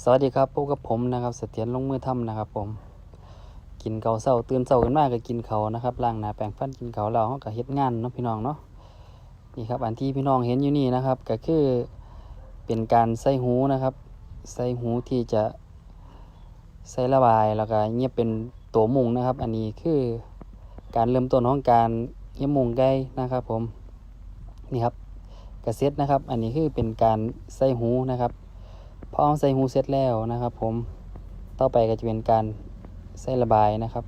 สวัสดีครับพบกับผมนะครับเสถียรลงมือทำนะครับ ผม กินเกาเศร้าตื่นเศร้ากันมากก็กินเขานะครับล้างหน้าแปรงฟันกินเขาวแล้วเราก็เฮ็ดงานเนาะพี่น้องเนาะนี่ครับอันที่พี่น้องเห็นอยู่นี่นะครับ ก็คือเป็นการใส่หูนะครับใส่หูที่จะใส่ระบายแล้วก็เงียบเป็นตัวมุงนะครับ อันนี้คือการเริ่มต้นของการเงียบมุงไก่นะครับ ผมนี่ครับกระเซ็ตนะครับ อันนี้คือเป็นการใส่หูนะครับ พอเอาใส่หูเสร็จแล้วนะครับ ผมต่อไปก็จะเป็นการใส่ระบายนะครับ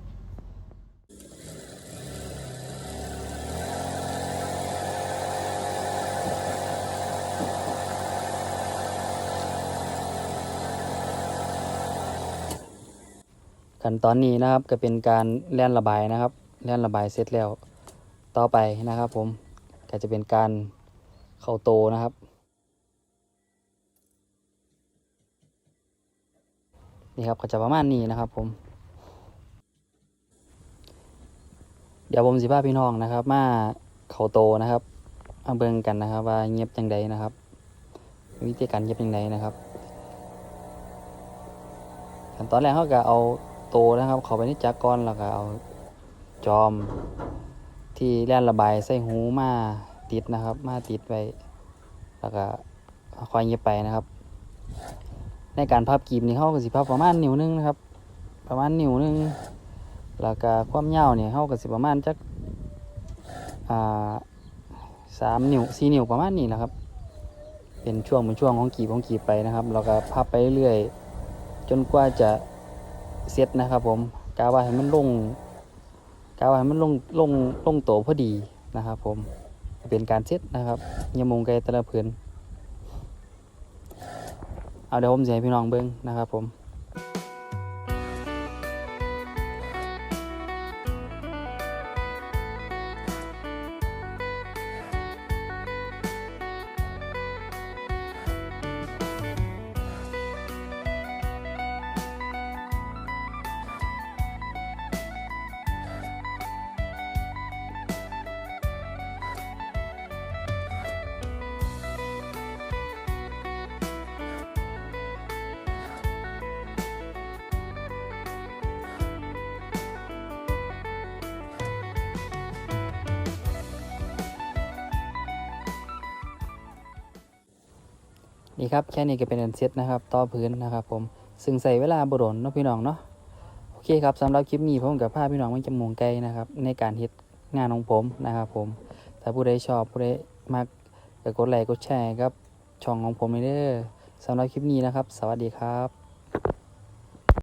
ขั้นตอนนี้นะครับก็เป็นการแล่นระบายนะครับ แล่นระบายเสร็จแล้วต่อไปนะครับ ผมก็จะเป็นการเข้าโตนะครับ นี่ครับก็จะประมาณนี้นะครับ ผม เดี๋ยวผมสิพาพี่น้องนะครับ มาเขาโตนะครับมาเบิ่งกันนะครับ ว่าเงียบจังใดนะครับ วิธีการเงียบจังใดนะครับขั้นตอนแรกเขาก็เอาโตนะครับ เขาไปในจักก่อนแล้วก็เอาจอม ที่แล่นระบายใส่หูมาติดนะครับ มาติดไว้แล้วก็ค่อยเงียบไปนะครับ ในการพับกีบนี่เขาก็สิพับประมาณนิ้วหนึงนะครับ ประมาณนิ้วหนึงแล้วก็ความยาวเนี่ยเขาก็สิประมาณจักอ่าสามนิ้วสี่นิ้วประมาณนี้นะครับ เป็นช่วงเป็นช่วงของกีบของกีบไปนะครับเราก็พับไปเรื่อยๆจนกว่าจะเสร็จนะครับ ผมกาว่าให้มันลงกาว่าให้มันลงลงลงโตพอดีนะครับ ผมเป็นการเสร็จนะครับยามงไกแต่ละผืน เอาเดี๋ยวผมจะให้พี่น้องเบิ้งนะครับผม นี่ครับแค่นี้ก็เป็นอันเซตนะครับ ต่อพื้นนะครับผมซึ่งใส่เวลาบดนเนาะพี่น้องเนาะโอเคครับสำหรับคลิปนี้ผมกับภาพี่น้องมาจมูกไกลนะครับ ในการเฮ็ดงานของผมนะครับผมถ้าผู้ใดชอบผู้ใดมักก็กดไลค์กดแชร์ครับช่องของผมเลยเด้อสำหรับคลิปนี้นะครับ สวัสดีครับ